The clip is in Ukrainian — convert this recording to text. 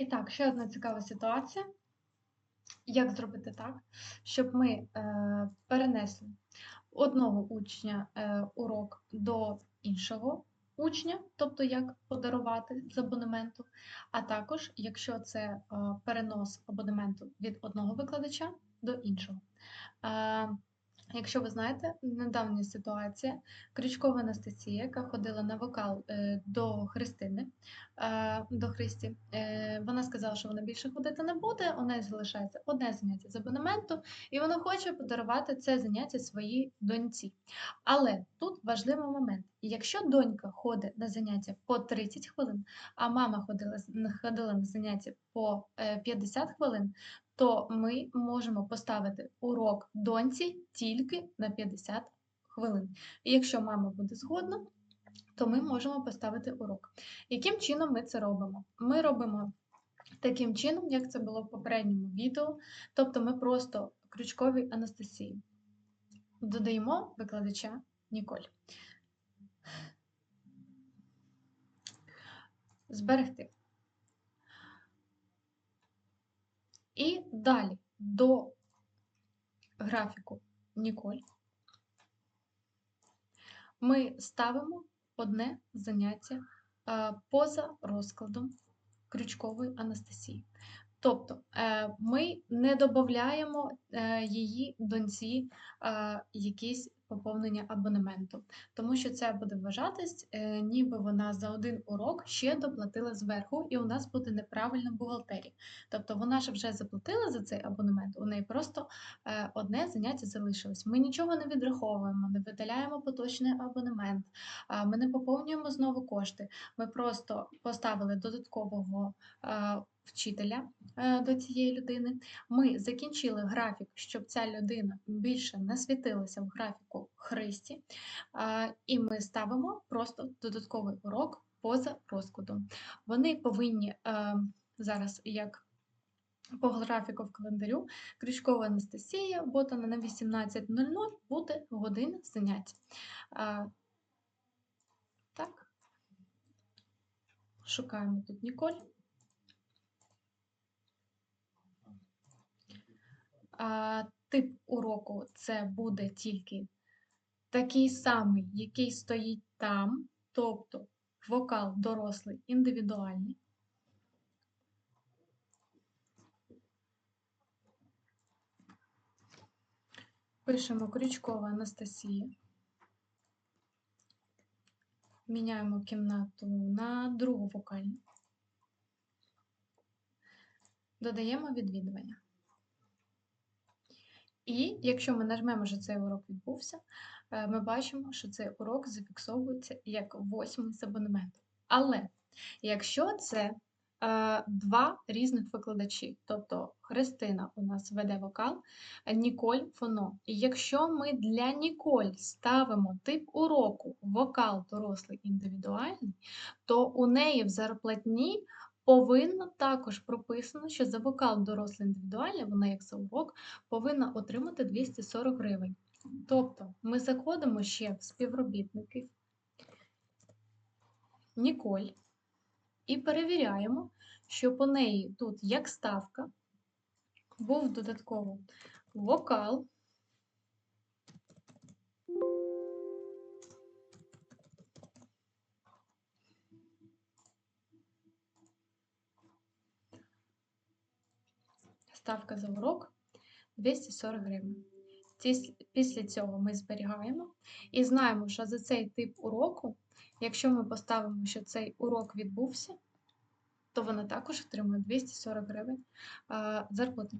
І так, ще одна цікава ситуація. Як зробити так, щоб ми е, перенесли одного учня е, урок до іншого учня, тобто як подарувати з абонементу, а також, якщо це е, перенос абонементу від одного викладача до іншого. Е, Якщо ви знаєте, недавня ситуація, Крючкова Анастасія, яка ходила на вокал е, до Христини, е, до Христі, е, вона сказала, що вона більше ходити не буде, у неї залишається одне заняття з абонементу, і вона хоче подарувати це заняття своїй доньці. Але тут важливий момент: якщо донька ходить на заняття по 30 хвилин, а мама ходила, ходила на заняття по 50 хвилин, то ми можемо поставити урок доньці тільки на 50 хвилин. І якщо мама буде згодна, то ми можемо поставити урок. Яким чином ми це робимо? Ми робимо таким чином, як це було в попередньому відео, тобто ми просто крючкові Анастасії додаємо викладача Ніколь. Зберегти. І далі до графіку Ніколь ми ставимо одне заняття поза розкладом крючкової Анастасії. Тобто е, ми не додаємо е, її доньці якісь поповнення абонементу, тому що це буде вважатись, е, ніби вона за один урок ще доплатила зверху, і у нас буде неправильна бухгалтерія. Тобто вона ж вже заплатила за цей абонемент, у неї просто е, одне заняття залишилось. Ми нічого не відраховуємо, не видаляємо поточний абонемент, ми не поповнюємо знову кошти. Ми просто поставили додаткового е, вчителя до цієї людини. Ми закінчили графік, щоб ця людина більше не світилася в графіку Христі, і ми ставимо просто додатковий урок поза розкладом. Вони повинні е, зараз, як по графіку в календарю, Крючкова Анастасія, ботана на 18.00 буде година занять. Так, шукаємо тут Ніколь. Тип уроку це буде тільки такий самий, який стоїть там, тобто вокал дорослий індивідуальний. Пишемо Крючкова Анастасія. Міняємо кімнату на другу вокальну. Додаємо відвідування. І якщо ми нажмемо, що цей урок відбувся, ми бачимо, що цей урок зафіксовується як восьмий з абонементу. Але якщо це е, два різних викладачі, тобто Христина у нас веде вокал, Ніколь фоно. І якщо ми для Ніколь ставимо тип уроку вокал дорослий індивідуальний, то у неї в зарплатні повинно також прописано, що за вокал дорослий індивідуальний, вона як за урок, повинна отримати 240 гривень. Тобто ми заходимо ще в співробітників Ніколь і перевіряємо, що по неї тут як ставка був додатково вокал. Ставка за урок 240 гривень. Після цього ми зберігаємо і знаємо, що за цей тип уроку, якщо ми поставимо, що цей урок відбувся, то вона також отримує 240 гривень зарплати.